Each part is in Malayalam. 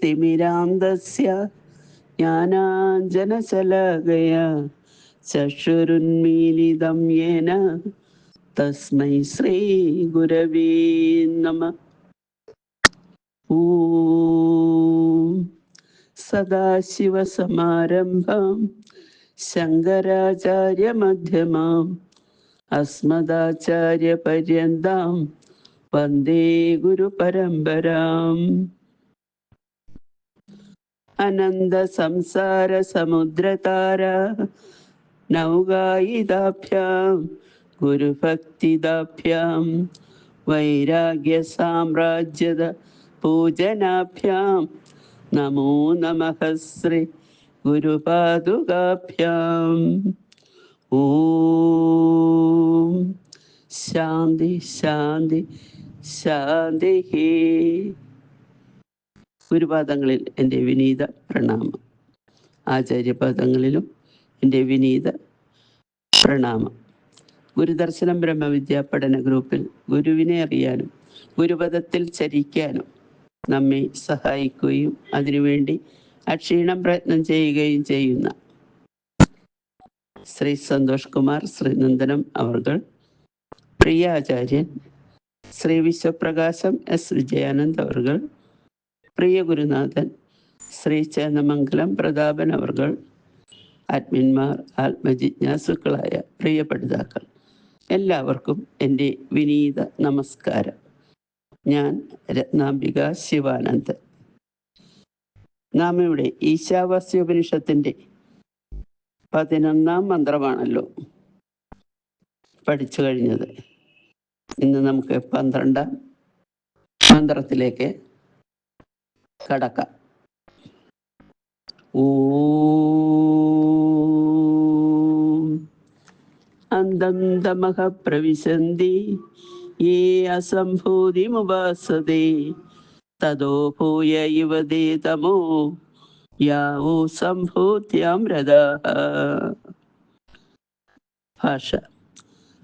ज्ञानतिमिरान्धस्य ज्ञानाञ्जनशलाकय चक्षुरुन्मीलितं येन तस्मै श्रीगुरवे नमः ॐ सदाशिवसमारम्भां शङ्कराचार्यमध्यमाम् अस्मदाचार्यपर्यन्तां वन्दे गुरुपरम्पराम् അനന്ത സംസാര സമുദ്രതാര നൗകായിതാഭ്യാം ഗുരുഭക്തിദാഭ്യാം വൈരാഗ്യ സാമ്രാജ്യത പൂജനാഭ്യാം. നമോ നമഃ ശ്രീ ഗുരുപാദുകാഭ്യാം. ഓം ശാന്തി ശാന്തി ശാന്തി ഗുരുപാദങ്ങളിൽ എന്റെ വിനീത പ്രണാമം. ആചാര്യപാദങ്ങളിലും എന്റെ വിനീത പ്രണാമം. ഗുരുദർശനം ബ്രഹ്മവിദ്യാ പഠന ഗ്രൂപ്പിൽ ഗുരുവിനെ അറിയാനും ഗുരുപദത്തിൽ ചരിക്കാനും നമ്മെ സഹായിക്കുകയും അതിനുവേണ്ടി അക്ഷീണം പ്രയത്നം ചെയ്യുകയും ചെയ്യുന്ന ശ്രീ സന്തോഷ് കുമാർ ശ്രീനന്ദനം അവർകൾ പ്രിയ ആചാര്യൻ ശ്രീ വിശ്വപ്രകാശം എസ് വിജയാനന്ദ് അവർകൾ പ്രിയ ഗുരുനാഥൻ ശ്രീ ചേന്നമംഗലം പ്രതാപൻ അവർകൾ ആത്മന്മാർ ആത്മജിജ്ഞാസുക്കളായ പ്രിയ പഠിതാക്കൾ എല്ലാവർക്കും എന്റെ വിനീത നമസ്കാരം. ഞാൻ രത്നാംബിക ശിവാനന്ദൻ. നാം ഇവിടെ ഈശാവാസ്യോപനിഷത്തിന്റെ പതിനൊന്നാം മന്ത്രമാണല്ലോ പഠിച്ചു കഴിഞ്ഞത്. ഇന്ന് നമുക്ക് പന്ത്രണ്ടാം മന്ത്രത്തിലേക്ക് കടക്കാം. ഓ അന്തന്തമഹ പ്രവിശന്തി യേ അസംഭൂതിമുപാസതേ. തതോ ഭൂയ ഇവ തമോ യാവോ സംഭൂത്യാമൃത ഭാഷ.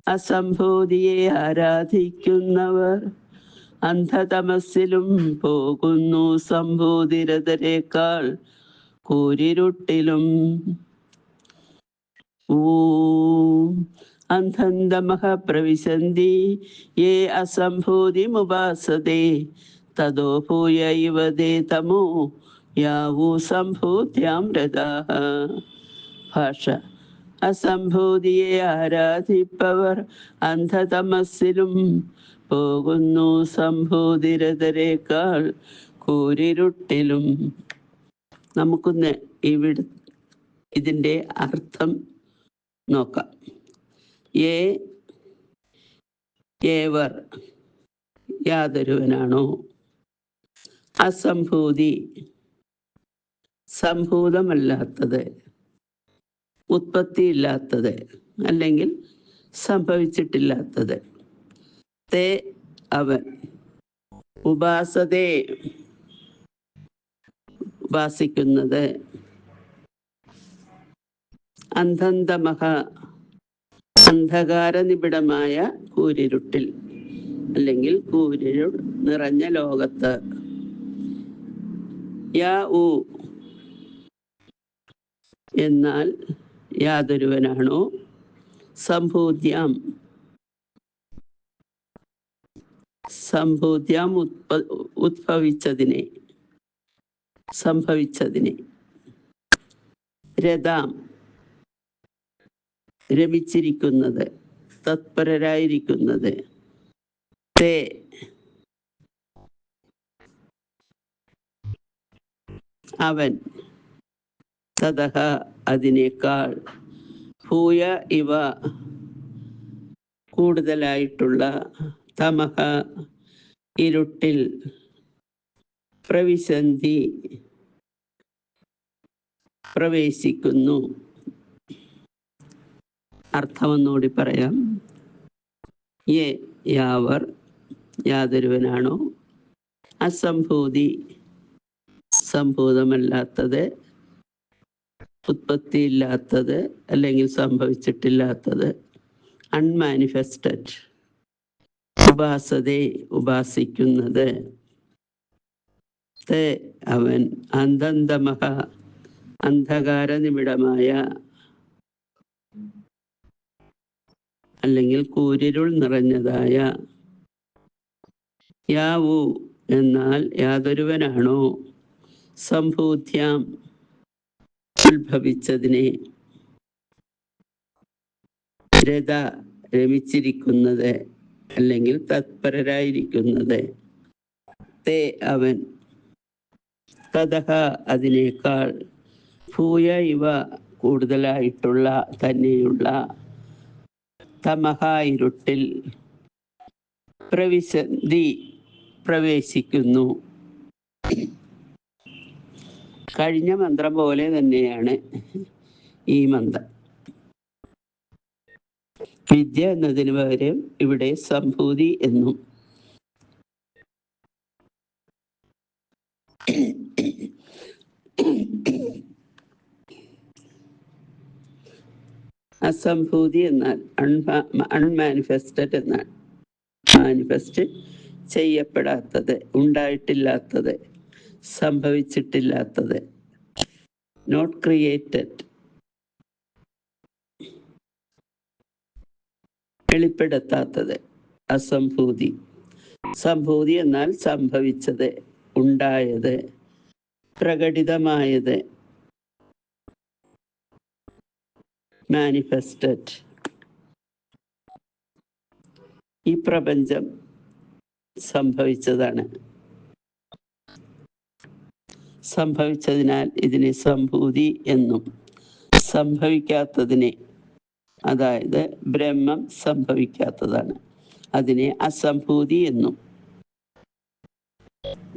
അസംഭൂതിയെ ആരാധിക്കുന്നവർ അന്ധതമസ്സിലും പോകുന്നു സംഭൂതിരതരേക്കാൾ കൂരിരുട്ടിലും. അന്ധന്തമഹ പ്രവിശന്തി യേ അസംഭൂതിമുപാസതേ തദോ ഭൂയ ഇവ തമോ യാവൂ സംഭൂത്യാം ഭാഷ. അസംഭൂതിയെ ആരാധിപ്പവർ അന്ധതമസ്സിലും പോകുന്നു സംഭൂതിരതരേക്കാൾ കൂരിരുട്ടിലും. നമുക്കൊന്ന് ഇവിടെ ഇതിന്റെ അർത്ഥം നോക്കാം. ഏ ഏവർ യാതൊരുവനാണോ? അസംഭൂതി സംഭൂതമല്ലാത്തത് ഉത്പത്തിയില്ലാത്തത് അല്ലെങ്കിൽ സംഭവിച്ചിട്ടില്ലാത്തത്. തേ അവൻ. ഉപാസതേ. ഉപാസിക്കുന്നത് അന്ധന്തമഹ അന്ധകാര നിബിഡമായ കൂരിരുട്ടിൽ അല്ലെങ്കിൽ കൂരിരുൾ നിറഞ്ഞ ലോകത്ത്. യാ എന്നാൽ യാതൊരുവനാണോ? സംഭൂത്യാം സംഭൂത്യാം ഉത്പ ഉദ്ഭവിച്ചതിനെ സംഭവിച്ചതിനെ. രഥാം. രമിച്ചിരിക്കുന്നത്. തത്പരരായിരിക്കുന്നത്. തേ. അവൻ. തതഹ അതിനേക്കാൾ ഭൂയ ഇവ കൂടുതലായിട്ടുള്ള തമഹ ഇരുട്ടിൽ പ്രവിശന്തി പ്രവേശിക്കുന്നു. അർത്ഥമെന്നുകൂടി പറയാം. യേ യാവർ യാതൊരുവനാണോ? അസംഭൂതി സംഭൂതമല്ലാത്തത് ഉത്പത്തിയില്ലാത്തത് അല്ലെങ്കിൽ സംഭവിച്ചിട്ടില്ലാത്തത് അൺമാനിഫെസ്റ്റഡ് ഉപാസതെ ഉപാസിക്കുന്നത്. അവൻ അന്ധന്തമഹ അന്ധകാര നിമിടമായ അല്ലെങ്കിൽ കൂരിരുൾ നിറഞ്ഞതായ യാവു എന്നാൽ യാതൊരുവനാണോ? സംഭൂത്യാം ഉത്ഭവിച്ചതിനെ രഥ രമിച്ചിരിക്കുന്നത് അല്ലെങ്കിൽ തത്പരരായിരിക്കുന്നത്. തേ അവൻ തഥ അതിനേക്കാൾ ഭൂയ ഇവ കൂടുതലായിട്ടുള്ള തന്നെയുള്ള തമഹ ഇരുട്ടിൽ പ്രവിശന്തി പ്രവേശിക്കുന്നു. കഴിഞ്ഞ മന്ത്രം പോലെ തന്നെയാണ് ഈ മന്ത്രം. വിദ്യ എന്നതിന് പകരം ഇവിടെ സംഭൂതി എന്നും. അസംഭൂതി എന്നാൽ അൺമാനിഫെസ്റ്റഡ് എന്നാണ് മാനിഫെസ്റ്റ് ചെയ്യപ്പെടാത്തത് ഉണ്ടായിട്ടില്ലാത്തത്. സംഭവിച്ചിട്ടില്ലാത്തത്. നോട്ട് ക്രിയേറ്റഡ് വെളിപ്പെടുത്താത്തത്. അസംഭൂതി. സംഭൂതി എന്നാൽ സംഭവിച്ചത് ഉണ്ടായത് പ്രകടിതമായത്. മാനിഫെസ്റ്റഡ് ഈ പ്രപഞ്ചം സംഭവിച്ചതാണ്. സംഭവിച്ചതിനാൽ ഇതിനെ സംഭൂതി എന്നും സംഭവിക്കാത്തതിനെ അതായത് ബ്രഹ്മം സംഭവിക്കാത്തതാണ്. അതിനെ അസംഭൂതി എന്നും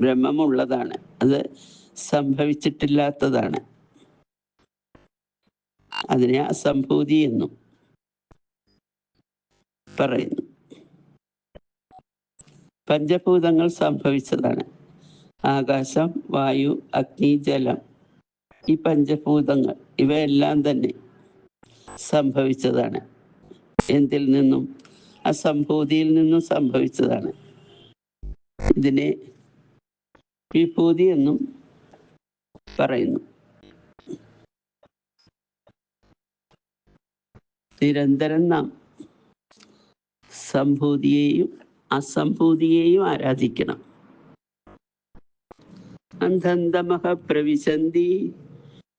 ബ്രഹ്മമുള്ളതാണ്. അത് സംഭവിച്ചിട്ടില്ലാത്തതാണ്. അതിനെ അസംഭൂതി എന്നും പറയുന്നു. പഞ്ചഭൂതങ്ങൾ സംഭവിച്ചതാണ്. ആകാശം വായു അഗ്നി ജലം ഈ പഞ്ചഭൂതങ്ങൾ ഇവയെല്ലാം തന്നെ സംഭവിച്ചതാണ്. എന്തിൽ നിന്നും? ആ സംഭൂതിയിൽ നിന്നും സംഭവിച്ചതാണ്. ഇതിനെ വിഭൂതി എന്നും പറയുന്നു. നിരന്തരം നാം സംഭൂതിയെയും അസംഭൂതിയെയും ആരാധിക്കണം. അന്ധന്തമഹ പ്രവിശന്തി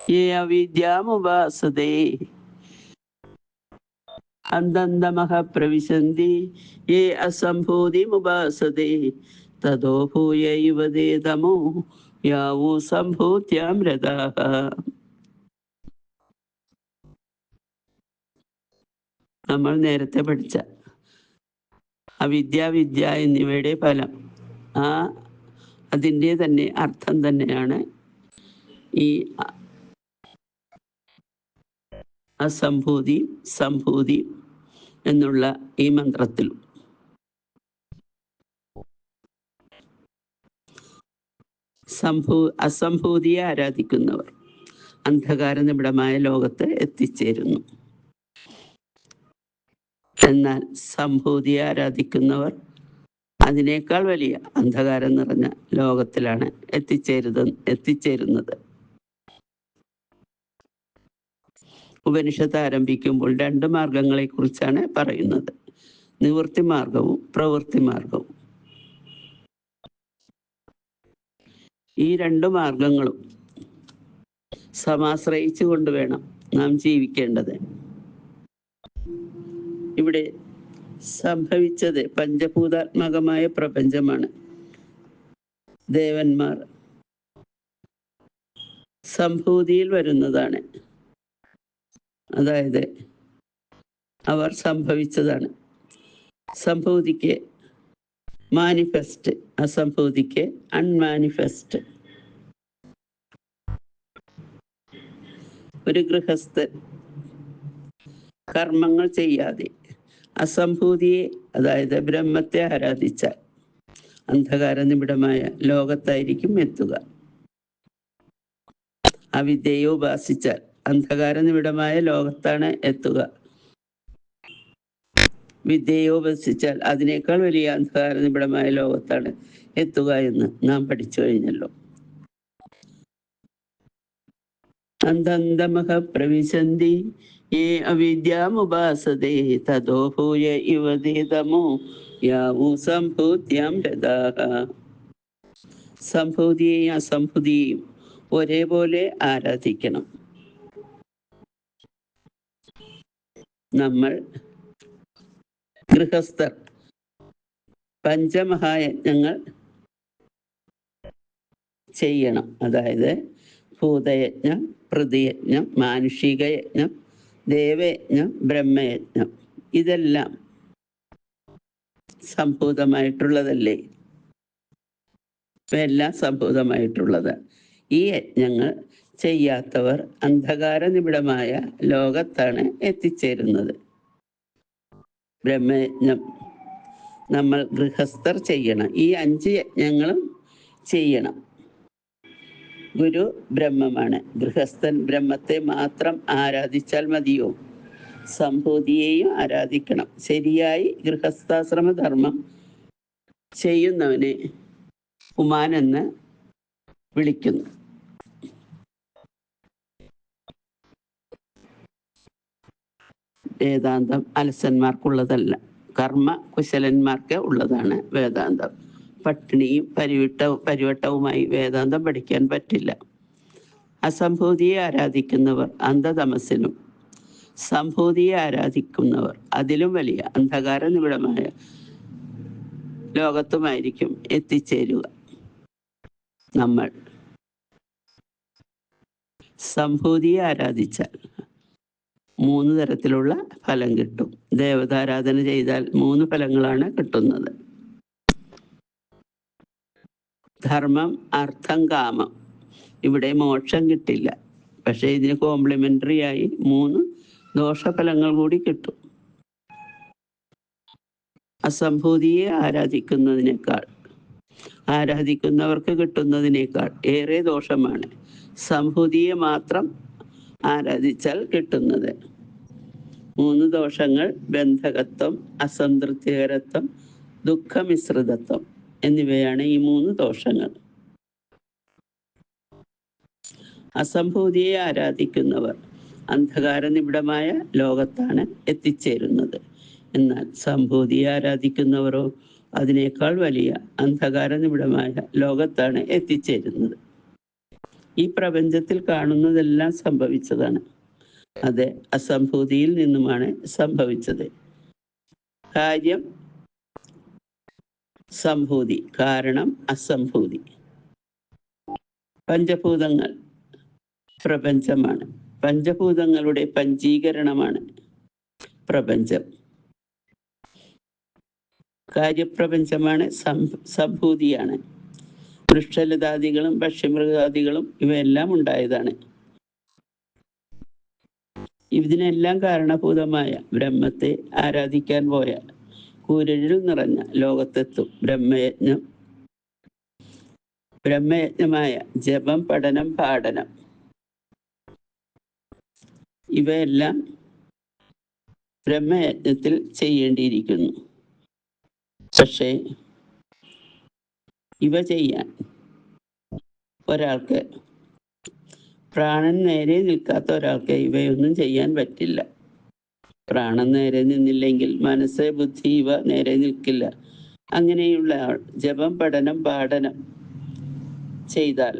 യേ അവിദ്യാമുപാസതേ. അന്തന്തമഹ പ്രവിശന്തി യേ അസംഭൂതിമുപാസതേ. തതോ ഭൂയ യുവതേതമോ യാവൂ സംഭൂത്യാം രഥാഹ. നമ്മൾ നേരത്തെ പഠിച്ച അവിദ്യ വിദ്യ എന്നിവയുടെ ഫലം. ആ അതിന്റെ തന്നെ അർത്ഥം തന്നെയാണ് ഈ അസംഭൂതി സംഭൂതി എന്നുള്ള ഈ മന്ത്രത്തിൽ. സംഭൂ അസംഭൂതിയെ ആരാധിക്കുന്നവർ അന്ധകാര നിബിഡമായ ലോകത്ത് എത്തിച്ചേരുന്നു. എന്നാൽ സംഭൂതിയെ ആരാധിക്കുന്നവർ അതിനേക്കാൾ വലിയ അന്ധകാരം നിറഞ്ഞ ലോകത്തിലാണ് എത്തിച്ചേരുത എത്തിച്ചേരുന്നത്. ഉപനിഷത്ത് ആരംഭിക്കുമ്പോൾ രണ്ട് മാർഗങ്ങളെ കുറിച്ചാണ് പറയുന്നത്. നിവൃത്തി മാർഗവും പ്രവൃത്തി മാർഗവും ഈ രണ്ട് മാർഗങ്ങളും സമാശ്രയിച്ചു കൊണ്ട് വേണം നാം ജീവിക്കേണ്ടത്. ഇവിടെ സംഭവിച്ചത് പഞ്ചഭൂതാത്മകമായ പ്രപഞ്ചമാണ്. ദേവന്മാർ സംഭൂതിയിൽ വരുന്നതാണ്. അതായത് അവർ സംഭവിച്ചതാണ്. സംഭൂതിക്ക് മാനിഫെസ്റ്റ് അസംഭൂതിക്ക് അൺമാനിഫെസ്റ്റ് ഒരു ഗൃഹസ്ഥൻ കർമ്മങ്ങൾ ചെയ്യാതെ അസംഭൂതിയെ അതായത് ബ്രഹ്മത്തെ ആരാധിച്ച അന്ധകാര നിബിഡമായ ലോകത്തായിരിക്കും എത്തുക. അവിദ്യയെ ഉപാസിച്ച അന്ധകാര നിബിഡമായ ലോകത്താണ് എത്തുക. വിദ്യയെ ഉപസിച്ചാൽ അതിനേക്കാൾ വലിയ അന്ധകാര നിബിഡമായ ലോകത്താണ് എത്തുക എന്ന് നാം പഠിച്ചു കഴിഞ്ഞല്ലോ. അന്ധന്ധമഹ പ്രവിശന്തി അവിദ്യാമുപാസതേ തതോ ഭൂയ ഇവതീതമോ യാവൂ സംഭൂത്യാം രഥാഹ. സംഭൂതിയെയും അസംഭൂതിയെയും ഒരേപോലെ ആരാധിക്കണം. നമ്മൾ ഗൃഹസ്ഥർ പഞ്ചമഹായജ്ഞങ്ങൾ ചെയ്യണം. അതായത് ഭൂതയജ്ഞം പ്രതിയജ്ഞം മാനുഷിക യജ്ഞം ദേവയജ്ഞം ബ്രഹ്മയജ്ഞം ഇതെല്ലാം സംഭൂതമായിട്ടുള്ളതല്ലേ? എല്ലാം സംഭൂതമായിട്ടുള്ളത്. ഈ യജ്ഞങ്ങൾ ചെയ്യാത്തവർ അന്ധകാര നിബിഡമായ ലോകത്താണ് എത്തിച്ചേരുന്നത്. ബ്രഹ്മയജ്ഞം നമ്മൾ ഗൃഹസ്ഥർ ചെയ്യണം. ഈ അഞ്ച് യജ്ഞങ്ങളും ചെയ്യണം. ഗുരു ബ്രഹ്മമാണ്. ഗൃഹസ്ഥൻ ബ്രഹ്മത്തെ മാത്രം ആരാധിച്ചാൽ മതിയോ? സംഭൂതിയെയും ആരാധിക്കണം. ശരിയായി ഗൃഹസ്ഥാശ്രമ ധർമ്മം ചെയ്യുന്നവനെ ഉമാൻ എന്ന് വിളിക്കുന്നു. വേദാന്തം അലസന്മാർക്കുള്ളതല്ല. കർമ്മ കുശലന്മാർക്ക് ഉള്ളതാണ് വേദാന്തം. പട്ടിണിയും പരിവിട്ട പരിവട്ടവുമായി വേദാന്തം പഠിക്കാൻ പറ്റില്ല. അസംഭൂതിയെ ആരാധിക്കുന്നവർ അന്ധതമസിനും സംഭൂതിയെ ആരാധിക്കുന്നവർ അതിലും വലിയ അന്ധകാര നിബിഡമായ ലോകത്തുമായിരിക്കും എത്തിച്ചേരുക. നമ്മൾ സംഭൂതിയെ ആരാധിച്ചാൽ മൂന്ന് തരത്തിലുള്ള ഫലം കിട്ടും. ദേവതാരാധന ചെയ്താൽ മൂന്ന് ഫലങ്ങളാണ് കിട്ടുന്നത്. ധർമ്മം അർത്ഥം കാമം. ഇവിടെ മോക്ഷം കിട്ടില്ല. പക്ഷേ ഇതിന് കോംപ്ലിമെന്ററി ആയി മൂന്ന് ദോഷഫലങ്ങൾ കൂടി കിട്ടും. അസംഭൂതിയെ ആരാധിക്കുന്നതിനേക്കാൾ ആരാധിക്കുന്നവർക്ക് കിട്ടുന്നതിനേക്കാൾ ഏറെ ദോഷമാണ് സംഭൂതിയെ മാത്രം ആരാധിച്ചാൽ കിട്ടുന്നത്. മൂന്ന് ദോഷങ്ങൾ ബന്ധകത്വം അസംതൃപ്തികരത്വം ദുഃഖമിശ്രിതത്വം. എന്നിവയാണ് ഈ മൂന്ന് ദോഷങ്ങൾ. അസംഭൂതിയെ ആരാധിക്കുന്നവർ അന്ധകാര നിബിഡമായ ലോകത്താണ് എത്തിച്ചേരുന്നത്. എന്നാൽ സംഭൂതിയെ ആരാധിക്കുന്നവരോ അതിനേക്കാൾ വലിയ അന്ധകാര നിബിഡമായ ലോകത്താണ് എത്തിച്ചേരുന്നത്. ഈ പ്രപഞ്ചത്തിൽ കാണുന്നതെല്ലാം സംഭവിച്ചതാണ്. അത് അസംഭൂതിയിൽ നിന്നുമാണ് സംഭവിച്ചത്. കാര്യം സംഭൂതി കാരണം അസംഭൂതി. പഞ്ചഭൂതങ്ങൾ പ്രപഞ്ചമാണ്. പഞ്ചഭൂതങ്ങളുടെ പഞ്ചീകരണമാണ് പ്രപഞ്ചം. കാര്യപ്രപഞ്ചമാണ് സംഭൂതിയാണ്. വൃക്ഷലതാദികളും പക്ഷിമൃഗാദികളും ഇവയെല്ലാം ഉണ്ടായതാണ്. ഇതിനെല്ലാം കാരണഭൂതമായ ബ്രഹ്മത്തെ ആരാധിക്കാൻ പോയ കൂരഴിൽ നിറഞ്ഞ ലോകത്തെത്തും. ബ്രഹ്മയജ്ഞം. ബ്രഹ്മയജ്ഞമായ ജപം പഠനം പാഠനം. ഇവയെല്ലാം ബ്രഹ്മയജ്ഞത്തിൽ ചെയ്യേണ്ടിയിരിക്കുന്നു. പക്ഷേ ഇവ ചെയ്യാൻ ഒരാൾക്ക് പ്രാണൻ നേരെ നിൽക്കാത്ത ഒരാൾക്ക് ഇവയൊന്നും ചെയ്യാൻ പറ്റില്ല. പ്രാണൻ നേരെ നിന്നില്ലെങ്കിൽ മനസ്സ് ബുദ്ധി ഇവ നേരെ നിൽക്കില്ല. അങ്ങനെയുള്ള ജപം പഠനം പാഠനം ചെയ്താൽ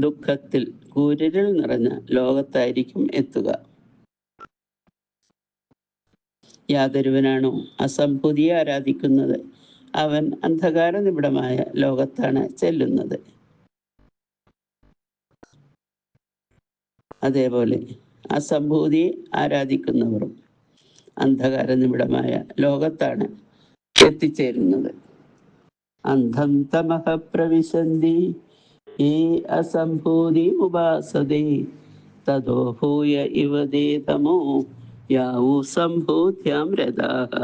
ദുഃഖത്തിൽ കൂരിരുൾ നിറഞ്ഞ ലോകത്തായിരിക്കും എത്തുക. യാതൊരുവനാണോ അസംഭൂതിയെ ആരാധിക്കുന്നത്? അവൻ അന്ധകാര നിബിഡമായ ലോകത്താണ് ചെല്ലുന്നത്. അതേപോലെ അസംഭൂതിയെ ആരാധിക്കുന്നവരും അന്ധകാര നിമിടമായ ലോകത്താണ് എത്തിച്ചേരുന്നത്. അന്ധം തമഹ പ്രവിശന്തി ഈ അസംഭൂതി ഉപാസതേ തതോ ഭൂയ ഇവദേതമോ യാവൂ സംഭൂത്യാം രഥാഹ.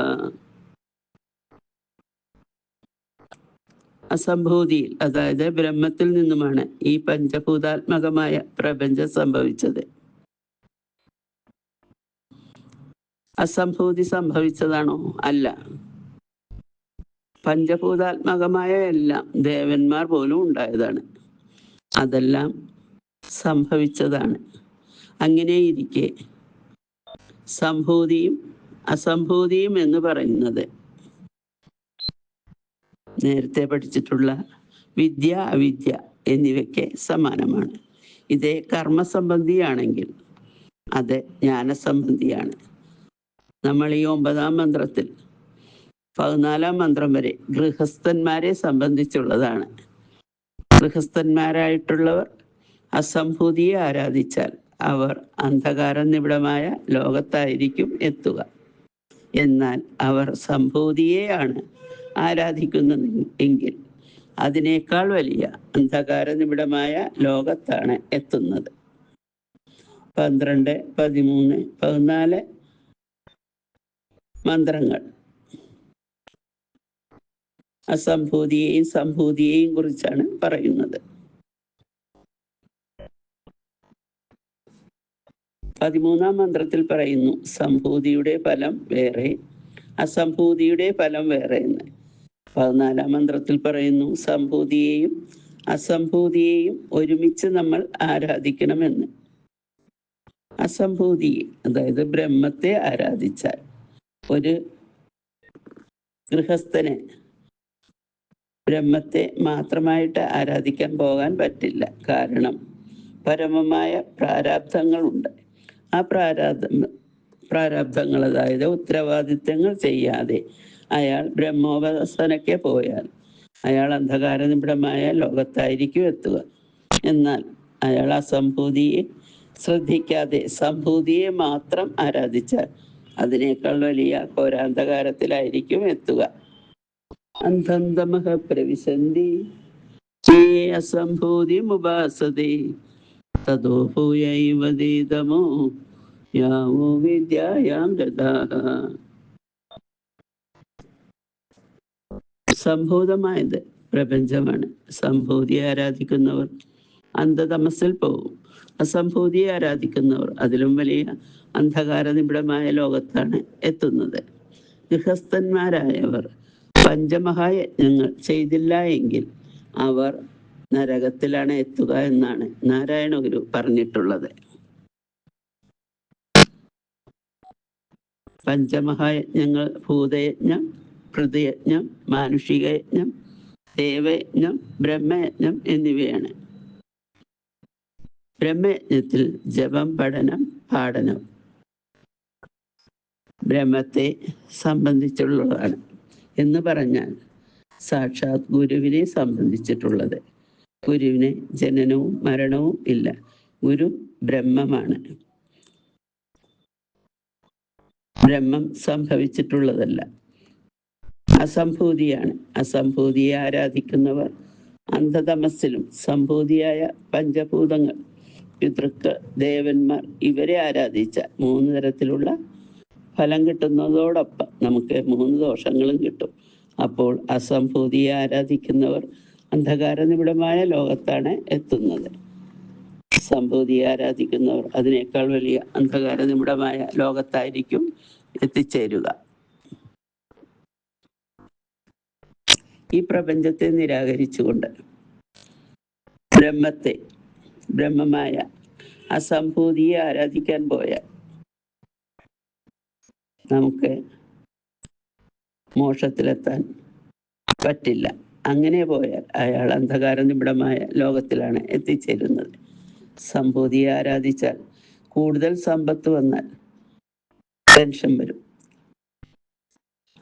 അസംഭൂതിയിൽ അതായത് ബ്രഹ്മത്തിൽ നിന്നുമാണ് ഈ പഞ്ചഭൂതാത്മകമായ പ്രപഞ്ചം സംഭവിച്ചത്. അസംഭൂതി സംഭവിച്ചതാണോ? അല്ല. പഞ്ചഭൂതാത്മകമായ എല്ലാം ദേവന്മാർ പോലും ഉണ്ടായതാണ്. അതെല്ലാം സംഭവിച്ചതാണ്. അങ്ങനെ അങ്ങനെയിരിക്കെ സംഭൂതിയും അസംഭൂതിയും എന്ന് പറയുന്നത് നേരത്തെ പഠിച്ചിട്ടുള്ള വിദ്യ അവിദ്യ എന്നിവയ്ക്ക് സമാനമാണ്. ഇതേ കർമ്മസംബന്ധിയാണെങ്കിൽ അത് ജ്ഞാനസംബന്ധിയാണ്. നമ്മൾ ഈ ഒമ്പതാം മന്ത്രത്തിൽ പതിനാലാം മന്ത്രം വരെ ഗൃഹസ്ഥന്മാരെ സംബന്ധിച്ചുള്ളതാണ്. ഗൃഹസ്ഥന്മാരായിട്ടുള്ളവർ അസംഭൂതിയെ ആരാധിച്ചാൽ അവർ അന്ധകാര നിബിഡമായ ലോകത്തായിരിക്കും എത്തുക. എന്നാൽ അവർ സംഭൂതിയെയാണ് ആരാധിക്കുന്നത് എങ്കിൽ അതിനേക്കാൾ വലിയ അന്ധകാര നിബിഡമായ ലോകത്താണ് എത്തുന്നത്. പന്ത്രണ്ട് പതിമൂന്ന് പതിനാല് മന്ത്രങ്ങൾ. അസംഭൂതിയെയും സംഭൂതിയെയും കുറിച്ചാണ് പറയുന്നത്. പതിമൂന്നാം മന്ത്രത്തിൽ പറയുന്നു സംഭൂതിയുടെ ഫലം വേറെ അസംഭൂതിയുടെ ഫലം വേറെ എന്ന്. പതിനാലാം മന്ത്രത്തിൽ പറയുന്നു സംഭൂതിയെയും അസംഭൂതിയെയും ഒരുമിച്ച് നമ്മൾ ആരാധിക്കണമെന്ന്. അസംഭൂതിയെ അതായത് ബ്രഹ്മത്തെ ആരാധിച്ചാൽ. ഒരു ഗൃഹസ്ഥന് ബ്രഹ്മത്തെ മാത്രമായിട്ട് ആരാധിക്കാൻ പോകാൻ പറ്റില്ല. കാരണം പരമമായ പ്രാരാബ്ധങ്ങളുണ്ട് ആ പ്രാരാബ്ധ പ്രാരാബ്ധങ്ങൾ അതായത് ഉത്തരവാദിത്തങ്ങൾ ചെയ്യാതെ അയാൾ ബ്രഹ്മോപാസനയ്ക്ക് പോയാൽ അയാൾ അന്ധകാര നിബിഡമായ ലോകത്തായിരിക്കും എത്തുക. എന്നാൽ അയാൾ അസംഭൂതിയെ ശ്രദ്ധിക്കാതെ സംഭൂതിയെ മാത്രം ആരാധിച്ചാൽ അതിനേക്കാൾ വലിയ ഘോരാന്ധകാരത്തിലായിരിക്കും എത്തുക. അന്ധന്തമഹ പ്രവിശന്തി അസംഭൂതി മുപാസതി തതോ യാവോ വിദ്യായാം രഥാഹ സംഭൂതമായത് പ്രപഞ്ചമാണ്. സംഭൂതി ആരാധിക്കുന്നവർ അന്ധതമസിൽ പോകും. അസംഭൂതിയെ ആരാധിക്കുന്നവർ അതിലും വലിയ അന്ധകാര നിബിഡമായ ലോകത്താണ് എത്തുന്നത്. ഗൃഹസ്ഥന്മാരായവർ പഞ്ചമഹായജ്ഞങ്ങൾ ചെയ്തില്ല എങ്കിൽ അവർ നരകത്തിലാണ് എത്തുക എന്നാണ് നാരായണ ഗുരു പറഞ്ഞിട്ടുള്ളത്. പഞ്ചമഹായജ്ഞങ്ങൾ ഭൂതയജ്ഞം പൃഥയജ്ഞം മാനുഷികയജ്ഞം ദേവയജ്ഞം ബ്രഹ്മയജ്ഞം എന്നിവയാണ്. ബ്രഹ്മയജ്ഞത്തിൽ ജപം പഠനം പാഠനം. ബ്രഹ്മത്തെ സംബന്ധിച്ചുള്ളതാണ് എന്ന് പറഞ്ഞാൽ സാക്ഷാത് ഗുരുവിനെ സംബന്ധിച്ചിട്ടുള്ളത്. ഗുരുവിന് ജനനവും മരണവും ഇല്ല. ഗുരു ബ്രഹ്മമാണ്. ബ്രഹ്മം സംഭവിച്ചിട്ടുള്ളതല്ല. അസംഭൂതിയാണ്. അസംഭൂതിയെ ആരാധിക്കുന്നവർ അന്ധതമസ്സിലും സംഭൂതിയായ പഞ്ചഭൂതങ്ങൾ പിതൃക്കൾ ദേവന്മാർ ഇവരെ ആരാധിച്ച മൂന്ന് തരത്തിലുള്ള ഫലം കിട്ടുന്നതോടൊപ്പം നമുക്ക് മൂന്ന് ദോഷങ്ങളും കിട്ടും. അപ്പോൾ അസംഭൂതിയെ ആരാധിക്കുന്നവർ അന്ധകാര നിബിഡമായ ലോകത്താണ് എത്തുന്നത്. സംഭൂതിയെ ആരാധിക്കുന്നവർ അതിനേക്കാൾ വലിയ അന്ധകാര നിബിഡമായ ലോകത്തായിരിക്കും എത്തിച്ചേരുക. ഈ പ്രപഞ്ചത്തെ നിരാകരിച്ചുകൊണ്ട് ബ്രഹ്മത്തെ ബ്രഹ്മമായ അസംഭൂതിയെ ആരാധിക്കാൻ പോയ നമുക്ക് മോക്ഷത്തിലെത്താൻ പറ്റില്ല. അങ്ങനെ പോയാൽ അയാൾ അന്ധകാര നിബിഡമായ ലോകത്തിലാണ് എത്തിച്ചേരുന്നത്. സംഭൂതിയെ ആരാധിച്ചാൽ കൂടുതൽ സമ്പത്ത് വന്നാൽ ടെൻഷൻ വരും.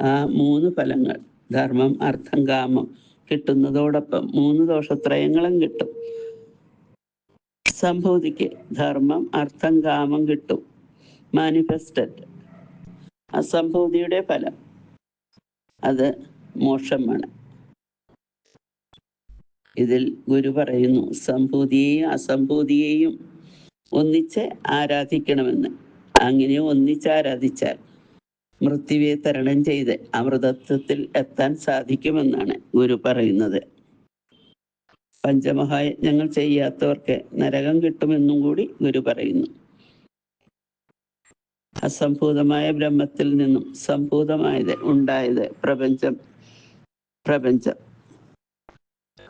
ആ മൂന്ന് ഫലങ്ങൾ ധർമ്മം അർത്ഥം കാമം കിട്ടുന്നതോടൊപ്പം മൂന്ന് ദോഷത്രയങ്ങളും കിട്ടും. സംഭൂതിക്ക് ധർമ്മം അർത്ഥം കാമം കിട്ടും. മാനിഫെസ്റ്റഡ് അസംഭൂതിയുടെ ഫലം. അത് മോക്ഷമാണ്. ഇതിൽ ഗുരു പറയുന്നു സംഭൂതിയെയും അസംഭൂതിയെയും ഒന്നിച്ച് ആരാധിക്കണമെന്ന്. അങ്ങനെ ഒന്നിച്ച് ആരാധിച്ചാൽ മൃത്യുവെ തരണം ചെയ്ത് അമൃതത്വത്തിൽ എത്താൻ സാധിക്കുമെന്നാണ് ഗുരു പറയുന്നത്. പഞ്ചമഹായജ്ഞങ്ങൾ ചെയ്യാത്തവർക്ക് നരകം കിട്ടുമെന്നും കൂടി ഗുരു പറയുന്നു. അസംഭൂതമായ ബ്രഹ്മത്തിൽ നിന്നും സംഭൂതമായത് ഉണ്ടായത് പ്രപഞ്ചം പ്രപഞ്ചം.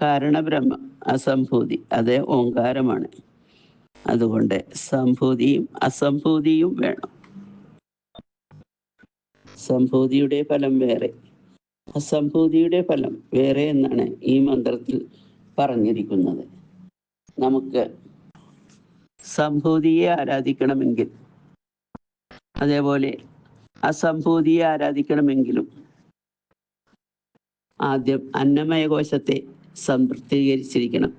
കാരണബ്രഹ്മം അസംഭൂതി അത് ഓങ്കാരമാണ്. അതുകൊണ്ട് സംഭൂതിയും അസംഭൂതിയും വേണം. സംഭൂതിയുടെ ഫലം വേറെ. അസംഭൂതിയുടെ ഫലം വേറെ എന്നാണ് ഈ മന്ത്രത്തിൽ പറഞ്ഞിരിക്കുന്നത്. നമുക്ക് സംഭൂതിയെ ആരാധിക്കണമെങ്കിൽ അതേപോലെ അസംഭൂതിയെ ആരാധിക്കണമെങ്കിലും ആദ്യം അന്നമയ കോശത്തെ സംതൃപ്തീകരിച്ചിരിക്കണം.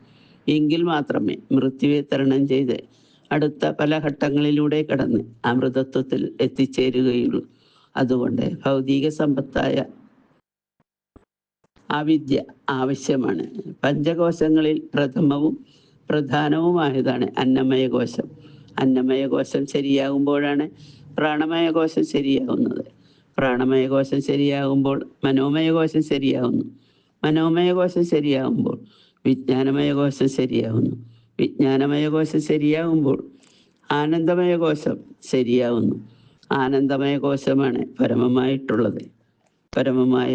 എങ്കിൽ മാത്രമേ മൃത്യുവെ തരണം ചെയ്ത് അടുത്ത പല ഘട്ടങ്ങളിലൂടെ കടന്ന് അമൃതത്വത്തിൽ എത്തിച്ചേരുകയുള്ളൂ. അതുകൊണ്ട് ഭൗതിക സമ്പത്തായ ആ വിദ്യ ആവശ്യമാണ്. പഞ്ചകോശങ്ങളിൽ പ്രഥമവും പ്രധാനവുമായതാണ് അന്നമയ കോശം അന്നമയ കോശം ശരിയാകുമ്പോഴാണ് പ്രാണമയ കോശം ശരിയാകുന്നത്. പ്രാണമയ കോശം ശരിയാകുമ്പോൾ മനോമയ കോശം ശരിയാകുന്നു. മനോമയ കോശം ശരിയാകുമ്പോൾ വിജ്ഞാനമയ കോശം ശരിയാകുന്നു. വിജ്ഞാനമയ കോശം ശരിയാകുമ്പോൾ ആനന്ദമയ കോശം ശരിയാകുന്നു. ആനന്ദമയ കോശമാണ് പരമമായിട്ടുള്ളത്. പരമമായ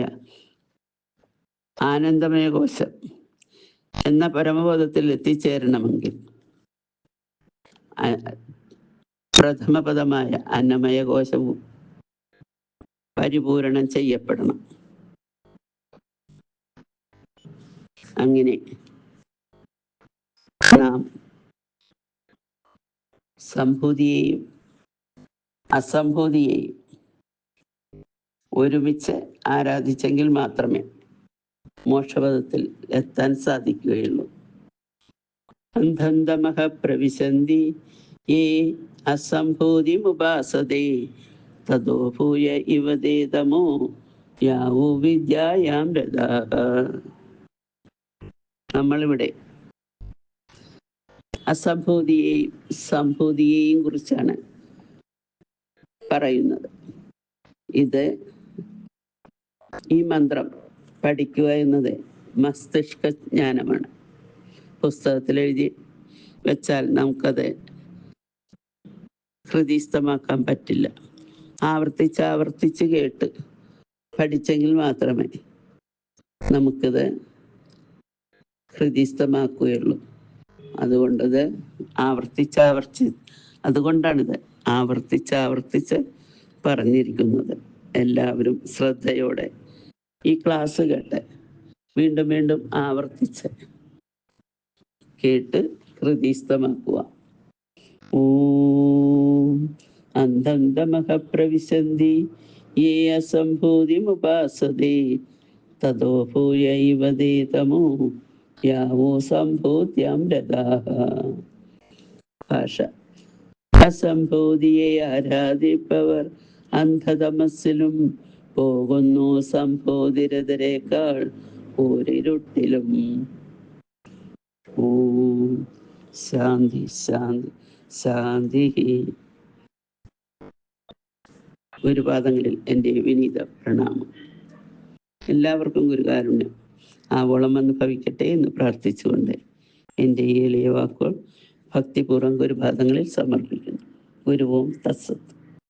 ആനന്ദമയ കോശം എന്ന പരമബോധത്തിൽ എത്തിച്ചേരണമെങ്കിൽ പ്രഥമ പ്രഥമപദമായ അന്നമയ കോശവും പരിപൂരണം ചെയ്യപ്പെടണം. അങ്ങനെ നാം സംഭൂതിയെയും അസംഭൂതിയെയും ഒരുമിച്ച് ആരാധിച്ചെങ്കിൽ മാത്രമേ മോക്ഷപദത്തിൽ എത്താൻ സാധിക്കുകയുള്ളൂ. അന്ധന്തമഹ പ്രവിശന്തി യേ അസംഭൂതിമുപാസതേ തതോ ഭൂയ ഇവദേതമോ യാവോ വിദ്യായാം രഥാഹ നമ്മളിവിടെ അസംഭൂതിയെയും സംഭൂതിയെയും കുറിച്ചാണ് പറയുന്നത്. ഇത് ഈ മന്ത്രം പഠിക്കുക എന്നത് മസ്തിഷ്ക ജ്ഞാനമാണ്. പുസ്തകത്തിൽ എഴുതി വെച്ചാൽ നമുക്കത് ഹൃദയസ്ഥമാക്കാൻ പറ്റില്ല. ആവർത്തിച്ച് ആവർത്തിച്ച് കേട്ട് പഠിച്ചെങ്കിൽ മാത്രമേ നമുക്കിത് ഹൃദയസ്ഥമാക്കുകയുള്ളൂ. അതുകൊണ്ടത് ആവർത്തിച്ച് ആവർത്തി അതുകൊണ്ടാണിത് ആവർത്തിച്ച് ആവർത്തിച്ച് പറഞ്ഞിരിക്കുന്നത്. എല്ലാവരും ശ്രദ്ധയോടെ ഈ ക്ലാസ് കേട്ട് വീണ്ടും വീണ്ടും ആവർത്തിച്ച് കേട്ട് ഹൃദയസ്ഥമാക്കുക. ഓം അന്ധന്തമഹ പ്രവിശന്തി യേ അസംഭൂതിമുപാസതേ തതോ ഭൂയൈവ തമോ യാവോ സംഭൂത്യാം രഥാഹ. ഭാഷ. അസംഭൂതിയെ ആരാധിപ്പവർ അന്ധതമസ്സിലും പോകുന്നു സംഭോതിരതരേക്കാൾ ഓരിരുട്ടിലും ഓം ശാന്തി ശാന്തി ശാന്തി. ഗുരുപാദങ്ങളിൽ എന്റെ വിനീത പ്രണാമം. എല്ലാവർക്കും ഗുരുകാരുണ്യം ആവോളം വന്ന് ഭവിക്കട്ടെ എന്ന് പ്രാർത്ഥിച്ചുകൊണ്ട് എന്റെ ഈ എളിയ വാക്കുകൾ ഭക്തിപൂർവം ഗുരുപാദങ്ങളിൽ സമർപ്പിക്കുന്നു. ഗുരുവും തത്സത്ത്